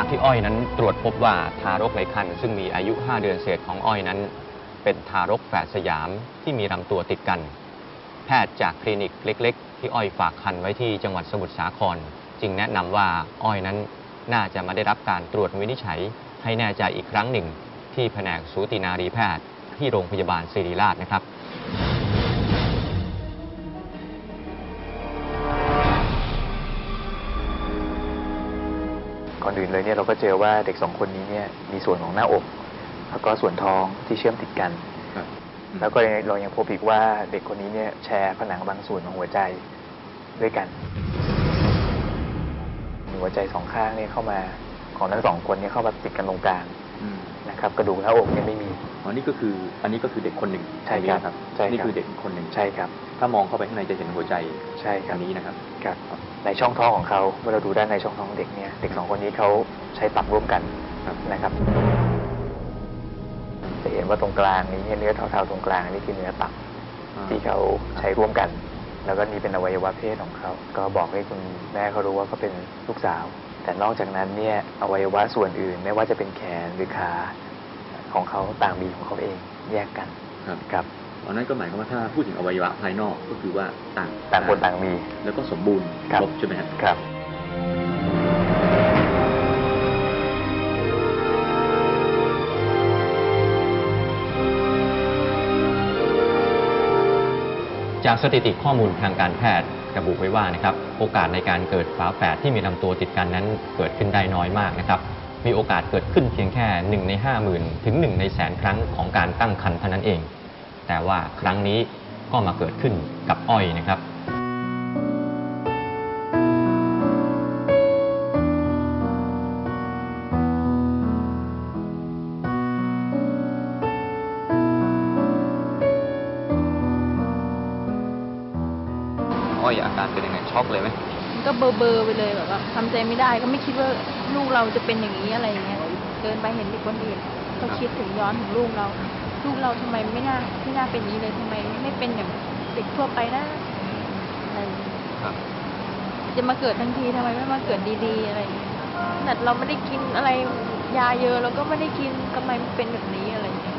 จากที่อ้อยนั้นตรวจพบว่าทารกในครรภ์ซึ่งมีอายุ 5 เดือนเศษของอ้อยนั้น เป็นทารกแฝดสยามที่มีลำตัวติดกัน แพทย์จากคลินิกเล็ก ๆ ที่อ้อยฝากคันไว้ที่จังหวัดสมุทรสาคร จึงแนะนำว่าอ้อยนั้นน่าจะมาได้รับการตรวจวินิจฉัย ให้แน่ใจอีกครั้งหนึ่ง ที่แผนกสูตินารีแพทย์ที่โรงพยาบาลศิริราชนะครับ นอื่นเลยเนี่ยเราก็เจอว่าเด็กสองคนนี้เนี่ยมีส่วนของหน้าอก แล้วก็ส่วนท้องที่เชื่อมติดกันครับแล้วก็เรายังพบอีกว่าเด็กคนนี้เนี่ยแชร์ผนังบางส่วนของหัวใจด้วยกันมีหัวใจสองข้างเนี่ยเข้ามาของทั้งสองคนเนี่ยเข้ามาติดกันตรงกลางอืมนะครับ กระดูกหน้าอกเนี่ยไม่มี อ๋อนี่ก็คืออันนี้ก็คือเด็กคนหนึ่งใช่ตงนี้นะครับใช่ครับนี่คือเด็กอีกคนหนึ่งใช่ครับ ถ้ามองเข้าไปข้างในจะเห็นหัวใจใช่คอัรับนนี้นะครับครับในช่องท้องของเขาเมื่อเราดูด้านในช่องท้องเด็กเนี่ยเด็กสองคนนี้เขาใช้ตับร่วมกันครับนะครับจะเห็นว่าตรงกลางนี้เนี่ยเนื้อเทาๆตรงกลางนี่คือเนื้อตับอ่าที่เขาใช้ร่วมกัน แล้วก็นี่เป็นอวัยวะเพศของเขา ก็บอกให้คุณแม่เขารู้ว่าเขาเป็นลูกสาว แต่นอกจากนั้นเนี่ยอวัยวะส่วนอื่น ไม่ว่าจะเป็นแขนหรือขา ของเขาต่างมีของเขาเองแยกกันครับครับอันนั้นก็หมายความว่าถ้าพูดถึงอวัยวะภายนอกก็คือว่าต่างต่างคนต่างมี แล้วก็สมบูรณ์ครับครบใช่ไหมครับครับจากสถิติข้อมูลทางการแพทย์ระบุไว้ว่านะครับโอกาสในการเกิดฝาแฝดที่มีลำตัวติดกันนั้นเกิดขึ้นได้น้อยมากนะครับ มีโอกาสเกิดขึ้นเพียงแค่ 1 ใน 50,000 ถึง 1 ในแสนครั้งของการตั้งครรภ์เท่านั้นเอง แต่ว่าครั้งนี้ก็มาเกิดขึ้นกับอ้อยนะครับ เบอร์เบอร์ไปเลยแบบว่าทำใจไม่ได้ก็ไม่คิดว่าลูกเราจะเป็นอย่างนี้อะไรอย่างเงี้ยเดินไปเห็นเด็กคนอื่นก็คิดถึงย้อนถึงลูกเรา ลูกเราทำไมไม่น่าไม่น่าเป็นอย่างนี้เลยทำไมไม่เป็นอย่างเด็กทั่วไปนะอะไรอย่างเงี้ยครับจะมาเกิดทั้งทีทำไมไม่มาเกิดดีๆอะไรอย่างเงี้ยแต่เราไม่ได้กินอะไรยาเยอะเราก็ไม่ได้กินทำไมมันเป็นแบบนี้อะไรอย่างเงี้ย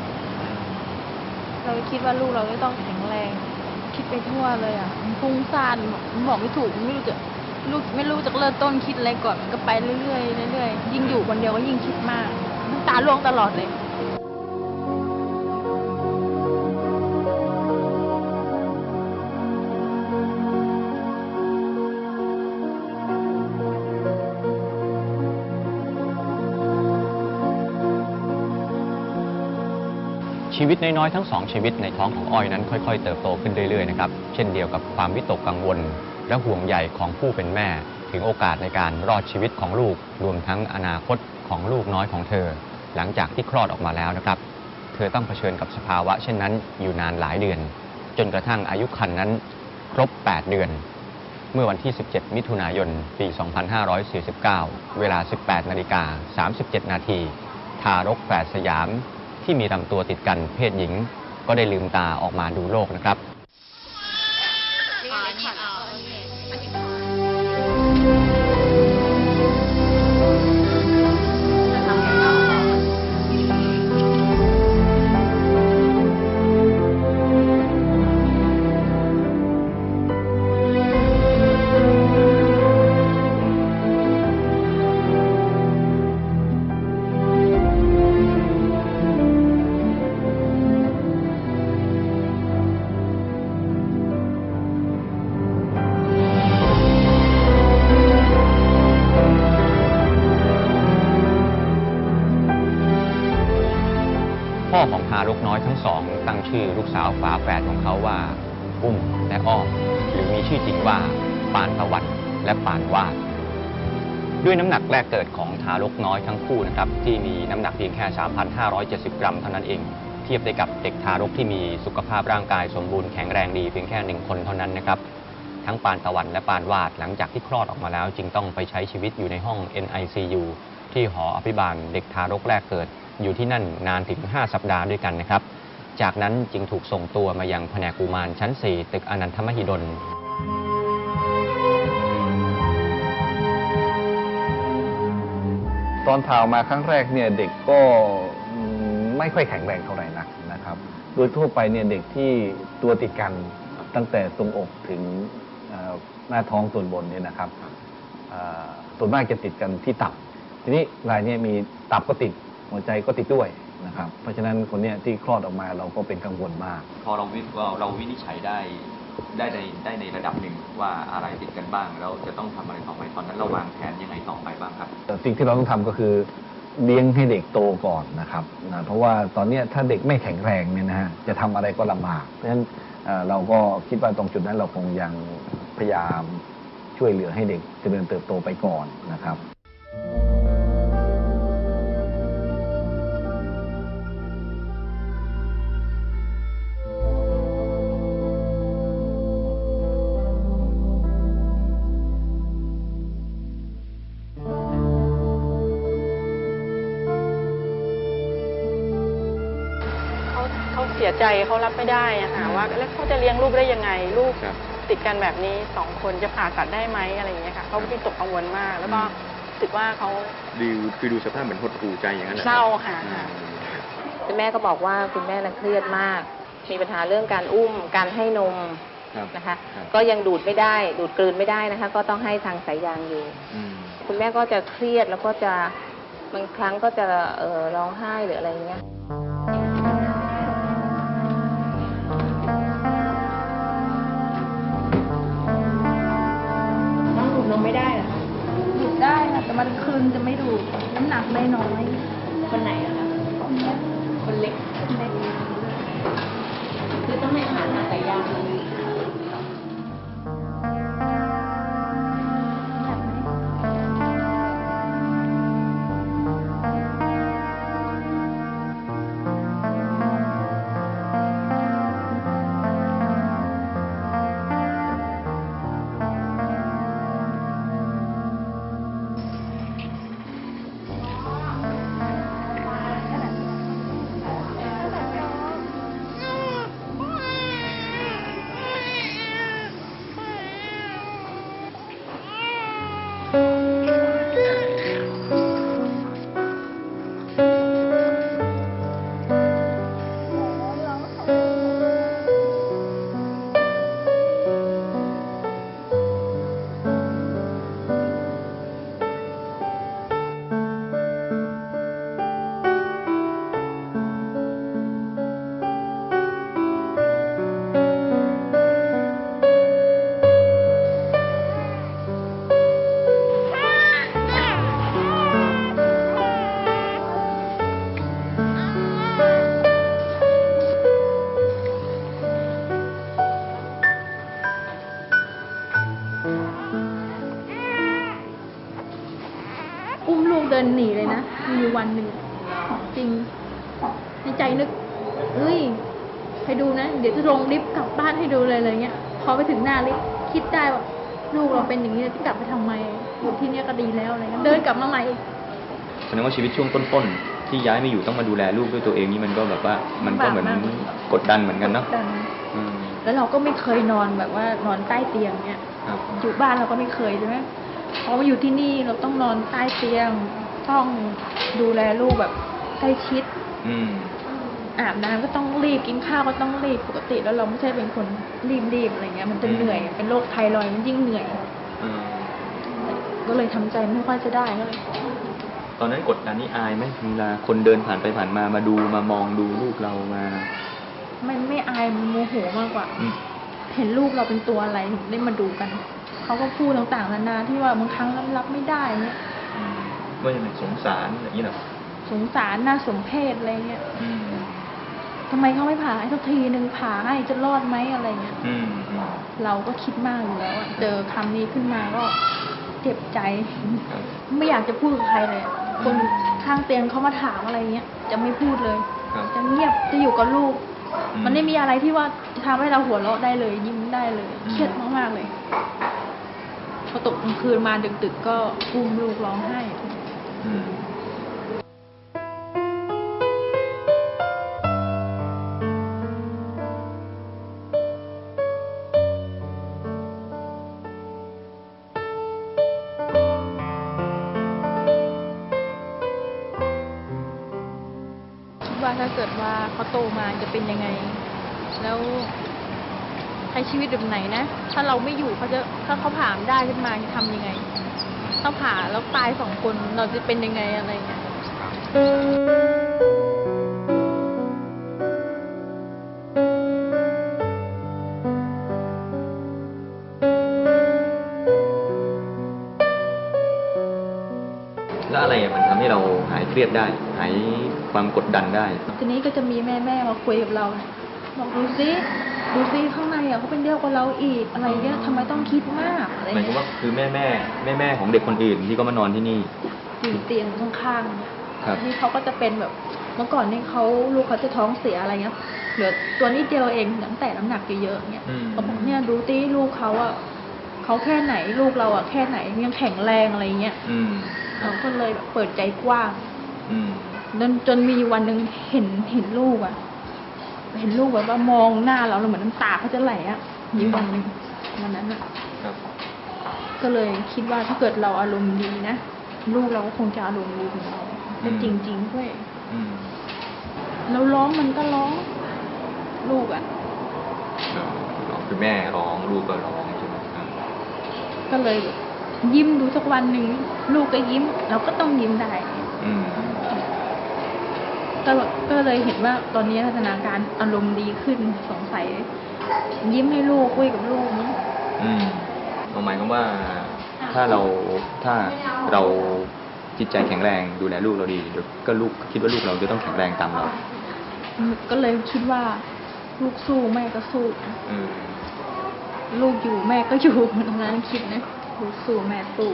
เราคิดว่าลูกเราจะต้องแข็งแรง คิดไปทั่วเลยอะมันฟุ้งซ่านมันบอกไม่ถูกไม่รู้จะ ลูกไม่รู้จะเริ่มต้นคิดอะไรก่อนมันก็ไปเรื่อยๆเรื่อยๆยิ่งอยู่คนเดียวก็ยิ่งคิดมากน้ำตาล่วงตลอดเลยชีวิตน้อยๆทั้งสองชีวิตในท้องของอ้อยนั้นค่อย ๆ เติบโตขึ้นเรื่อยๆนะครับ เช่นเดียวกับความวิตกกังวล และห่วงใยของผู้เป็นแม่ ถึงโอกาสในการรอดชีวิตของลูก รวมทั้งอนาคตของลูกน้อยของเธอ หลังจากที่คลอดออกมาแล้วนะครับ เธอต้องเผชิญกับสภาวะเช่นนั้นอยู่นานหลายเดือน จนกระทั่งอายุครรภ์นั้นครบ 8 เดือน เมื่อวันที่ 17 มิถุนายน ปี 2549 เวลา 18 นาฬิกา 37 นาที ทารกแฝดสยามที่มีลำตัวติดกันเพศหญิง ก็ได้ลืมตาออกมาดูโลกนะครับ พ่อของทารกน้อยทั้งสอง ตั้งชื่อลูกสาวฝาแฝดของเขาว่า อุ้มและอ้อมหรือมีชื่อจริงว่าปานตะวันและปานวาด ด้วยน้ำหนักแรกเกิดของทารกน้อยทั้งคู่นะครับที่มีน้ำหนักเพียงแค่ 3,570 กรัมเท่านั้นเอง เทียบได้กับเด็กทารกที่มีสุขภาพร่างกายสมบูรณ์แข็งแรงดีเพียงแค่หนึ่งคนเท่านั้นนะครับทั้งปานตะวันและปานวาดหลังจากที่คลอดออกมาแล้ว จึงต้องไปใช้ชีวิตอยู่ในห้อง NICU ที่หออภิบาลเด็กทารกแรกเกิด อยู่ที่นั่นนานถึง 5 สัปดาห์ด้วยกันนะครับ จากนั้นจึงถูกส่งตัวมายังแผนกกุมารชั้น 4 ตึกอนันทมหิดล ตอนผ่าออกมาครั้งแรกเนี่ยเด็กก็ไม่ค่อยแข็งแรงเท่าไหร่นักนะครับ โดยทั่วไปเนี่ยเด็กที่ตัวติดกันตั้งแต่ตรงอกถึงหน้าท้องส่วนบนเนี่ยนะครับส่วนมากจะติดกันที่ตับ ทีนี้รายนี้มีตับก็ติด หัวใจก็ติดด้วยนะครับ เพราะฉะนั้นคนเนี้ยที่คลอดออกมาเราก็เป็นกังวลมาก พอเราวิเราเราวินิจฉัยได้ได้ในได้ในระดับหนึ่งว่าอะไรติดกันบ้างเราจะต้องทำอะไรต่อไปตอนนั้นเราวางแผนยังไงต่อไปบ้างครับ แต่สิ่งที่เราต้องทำก็คือเลี้ยงให้เด็กโตก่อนนะครับนะเพราะว่าตอนเนี้ยถ้าเด็กไม่แข็งแรงเนี่ยนะฮะจะทำอะไรก็ลำบาก เพราะฉะนั้นเอ่อเราก็คิดว่าตรงจุดนั้นเราคงยังพยายามช่วยเหลือให้เด็กเจริญเติบโตไปก่อนนะครับ ยใจเขารับไม่ได้อะค่ะว่าแล้วเขาจะเลี้ยงลูกได้ยังไงลูกครับ ติดกันแบบนี้สองคนจะผ่าตัดได้ไหมอะไรอย่างเงี้ยค่ะเขาวิตกกังวลมาก แล้วก็รู้สึกว่าเขา ดูคือดูสภาพเหมือนหดหูใจอย่างนั้นหรอเศร้าค่ะ อืมคุณแม่ก็บอกว่าคุณแม่น่ะเครียดมาก มีปัญหาเรื่องการอุ้ม การให้นมครับนะคะครับก็ยังดูดไม่ได้ ดูดกลืนไม่ได้นะคะ ก็ต้องให้ทางสายยางอยู่ อืมคุณแม่ก็จะเครียดแล้วก็จะบางครั้งก็จะเอ่อร้องไห้หรืออะไรอย่างเงี้ย ดได้ค่ะแต่มันคืนจะไม่ดูน้ำหนักได้น้อยคนไหนอะ นหนีเลยนะ มีอยู่วันหนึ่งจริง ในใจนึกเฮ้ยให้ดูนะ เดี๋ยวจะลงลิฟต์กลับบ้านให้ดูเลยอะไรเงี้ย พอไปถึงหน้าลิฟต์คิดได้ว่าลูกเราเป็นอย่างนี้จะกลับไปทำไมอยู่ที่เนี้ยก็ดีแล้วอะไรเงี้ยเดินกลับมาใหม่อีกแสดงว่าชีวิตช่วงต้นๆที่ย้ายมาอยู่ต้องมาดูแลลูกด้วยตัวเองนี่มันก็แบบว่า มันก็เหมือนลำบากมากกดดันเหมือนกันเนาะแต่อืมแล้วเราก็ไม่เคยนอนแบบว่านอนใต้เตียงเนี้ยครับอยู่บ้านเราก็ไม่เคยใช่ไหมพอมาอยู่ที่นี่เราต้องนอนใต้เตียง ต้องดูแลลูกแบบใกล้ชิด อืม อาบน้ำก็ต้องรีบกินข้าวก็ต้องรีบปกติแล้วเราไม่ใช่เป็นคนรีบๆอะไรเงี้ย มันจะเหนื่อย เป็นโรคไทรอยด์มันยิ่งเหนื่อย อืม ก็เลยทำใจไม่ค่อยจะได้ก็เลย ตอนนั้นกดดันนี่อายไหมเวลาคนเดินผ่านไปผ่านมามาดูมามองดูลูกเรามาไม่ไม่อายมันโมโหมากกว่า อืม เห็นลูกเราเป็นตัวอะไรถึงได้มาดูกัน เขาก็พูดต่างๆนานาที่ว่าบางครั้งรับรับไม่ได้เนี่ย อืม ว่ายังไงสงสารอย่างนี้เหรอสงสารน่าสมเพชอะไรเงี้ยอืมทำไมเขาไม่ผ่าให้ทุกทีหนึ่งผ่าให้จะรอดไหมอะไรเงี้ยอืมอืมเราก็คิดมากอยู่แล้วอะเจอคำนี้ขึ้นมาก็เจ็บใจครับไม่อยากจะพูดกับใครเลยอะคนข้างเตียงเขามาถามอะไรเงี้ย จะไม่พูดเลยครับจะเงียบจะอยู่กับลูกอืมมันไม่มีอะไรที่ว่าจะทำให้เราหัวเราะได้เลย ยิ้มได้เลย เครียดมากๆเลยพอตกกลางคืนมาดึกๆก็อุ้มลูกร้องไห้อืม ว่าถ้าเกิดว่าเขาโตมาจะเป็นยังไง แล้วใช้ชีวิตแบบไหนนะ ถ้าเราไม่อยู่เขาจะถ้าเขาถามได้ขึ้นมาจะทำยังไง ถ้าผ่าแล้วตายสองคนเราจะเป็นยังไงอะไรเงี้ยแล้วอะไรอะมันทำให้เราหายเครียดได้ หายความกดดันได้ ทีนี้ก็จะมีแม่แม่ๆมาคุยกับเรา บอกดูซิ ดูซิข้างในอะเขาเป็นเดียวกับเราอีกอะไรเงี้ยทำไมต้องคิดมากอะไรหมายความเงี้ยว่าคือแม่แม่แม่แม่ๆของเด็กคนอื่นที่ก็มานอนที่นี่ อยู่เตียงข้างๆเนี่ยครับ นี่เขาก็จะเป็นแบบเมื่อก่อนนี่เขาลูกเขาจะท้องเสียอะไรเงี้ยเหลือตัวนิดเดียวเองตั้งแต่น้ำหนักเยอะๆเนี่ยอืม เขาบอกเนี่ยดูตีลูกเขาอะเขาแค่ไหนลูกเราอะแค่ไหนยังแข็งแรงอะไรเงี้ยอืมครัเราบก็เลยแบบเปิดใจกว้าง อืม จนจนมีวันหนึ่งเห็นเห็นลูกอะ เห็นลูกแบบว่ามองหน้าเราแล้วเหมือนน้ำตาเขาจะไหลอะมีวันหนึ่งวันนั้นอะครับก็เลยคิดว่าถ้าเกิดเราอารมณ์ดีนะลูกเราก็คงจะอารมณ์ดีเหมือนเราแต่จริงๆด้วยอืมเราร้องมันก็ร้อง ลูกอะเออร้องคือแม่ร้องลูกก็ร้องใช่ไหมครับก็เลยแบบยิ้มดูสักวันหนึ่งลูกก็ยิ้ม เราก็ต้องยิ้มได้ อืม ก็ก็เลยเห็นว่าตอนนี้พัฒนาการอารมณ์ดีขึ้นสงสัย ยิ้มให้ลูกคุยกับลูกมั้งอืมหมายความว่าถ้าเราถ้าเราจิตใจแข็งแรงดูแลลูกเราดีเดี๋ยวก็ลูกคิดว่าลูกเราจะต้องแข็งแรงตามเรา ก็เลยคิดว่าลูกสู้แม่ก็สู้อืมลูกอยู่แม่ก็อยู่ตรงนั้นคิดนะลูกสู้แม่สู้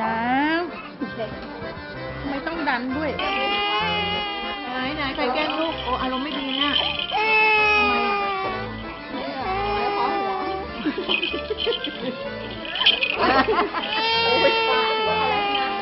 ยังทำไมต้องดันด้วยไหนไหนใครแกล้งลูก โอ้อารมณ์ไม่ดีน่ะทำไมอะขอหัวโอ้ยตาย